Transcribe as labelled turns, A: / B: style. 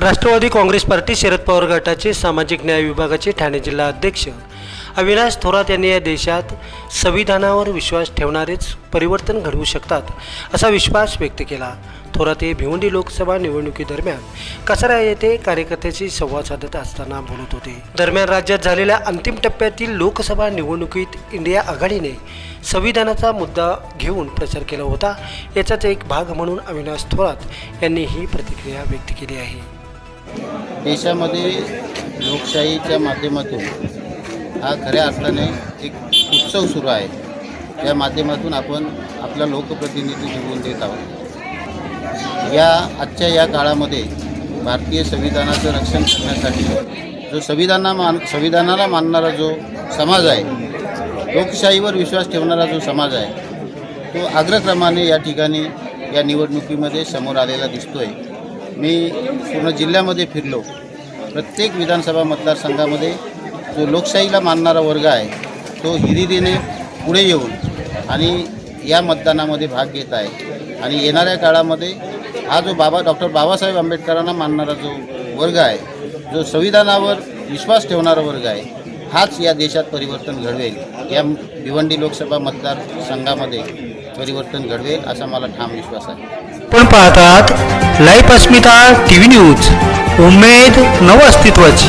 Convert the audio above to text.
A: Rashtrawadi Congress party Sharad Pawar गटाचे सामाजिक न्याय विभागाचे ठाणे जिल्हा अध्यक्ष. अविनाश थोरात यांनी या देशात संविधानावर विश्वास ठेवणारेच परिवर्तन घडवू शकतात असा विश्वास व्यक्त केला. थोरात हे भिवंडी लोकसभा निवडणुकीदरम्यान कसरा येथे कार्यकर्त्याशी संवाद साधत असताना बोलत होते. दरम्यान राज्यात झालेल्या अंतिम टप्प्यातील लोकसभा निवडणुकीत इंडिया आघाडीने संविधानाचा मुद्दा घेऊन प्रचार केला होता याचाच एक भाग म्हणून अविनाश थोरात यांनी ही प्रतिक्रिया व्यक्त केली आहे.
B: देशामध्ये लोकशाहीच्या माध्यमातून हा खऱ्या अर्थाने एक उत्सव सुरू आहे. या माध्यमातून आपण आपला लोकप्रतिनिधी निवडून देत आहोत. या आजच्या या काळामध्ये भारतीय संविधानाचं रक्षण करण्यासाठी जो संविधाना मान संविधानाला मानणारा जो समाज आहे लोकशाहीवर विश्वास ठेवणारा जो समाज आहे तो अग्रक्रमाने या ठिकाणी या निवडणुकीमध्ये समोर आलेला दिसतो आहे मी पूर्ण जिल्ह्यामध्ये फिरलो. प्रत्येक विधानसभा मतदारसंघामध्ये जो लोकशाहीला मानणारा वर्ग आहे तो हिरिरीने पुढे येऊन आणि या मतदानामध्ये भाग घेत आहे. आणि येणाऱ्या काळामध्ये हा जो बाबा डॉक्टर बाबासाहेब आंबेडकरांना मानणारा जो वर्ग आहे जो संविधानावर विश्वास ठेवणारा वर्ग आहे हाच या देशात परिवर्तन घडवेल. या भिवंडी लोकसभा मतदारसंघामध्ये परिवर्तन घडवेल असा मला ठाम विश्वास आहे.
A: पण पाहतात life Asmita T V news. उमेद नव अस्तित्वाची